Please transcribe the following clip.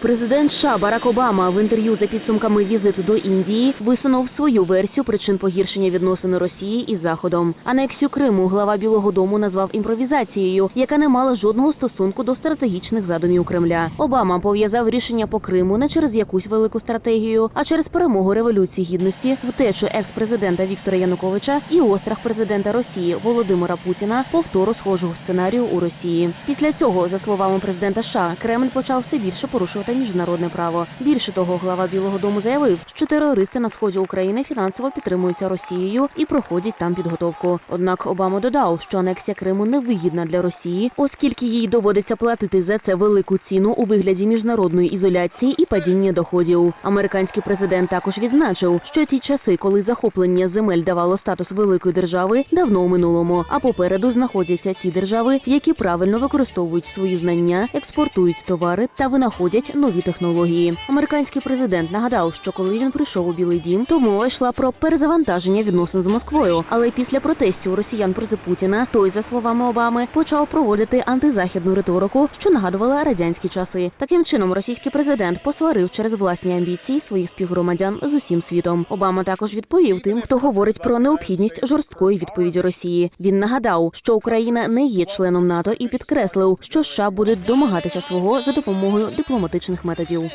Президент США Барак Обама в інтерв'ю за підсумками візиту до Індії висунув свою версію причин погіршення відносин Росії із Заходом. Анексію Криму глава Білого Дому назвав імпровізацією, яка не мала жодного стосунку до стратегічних задумів Кремля. Обама пов'язав рішення по Криму не через якусь велику стратегію, а через перемогу революції гідності, втечу екс-президента Віктора Януковича і острах президента Росії Володимира Путіна повтору схожого сценарію у Росії. Після цього, за словами президента США, Кремль почав все більше порушувати міжнародне право. Більше того, глава Білого Дому заявив, що терористи на сході України фінансово підтримуються Росією і проходять там підготовку. Однак Обама додав, що анексія Криму невигідна для Росії, оскільки їй доводиться платити за це велику ціну у вигляді міжнародної ізоляції і падіння доходів. Американський президент також відзначив, що ті часи, коли захоплення земель давало статус великої держави, давно у минулому. А попереду знаходяться ті держави, які правильно використовують свої знання, експортують товари та винаходять нові технології. Американський президент нагадав, що коли він прийшов у Білий Дім, то мова йшла про перезавантаження відносин з Москвою. Але після протестів росіян проти Путіна, той, за словами Обами, почав проводити антизахідну риторику, що нагадувала радянські часи. Таким чином, російський президент посварив через власні амбіції своїх співгромадян з усім світом. Обама також відповів тим, хто говорить про необхідність жорсткої відповіді Росії. Він нагадав, що Україна не є членом НАТО і підкреслив, що США будуть домагатися свого за допомогою дипломатичних методів.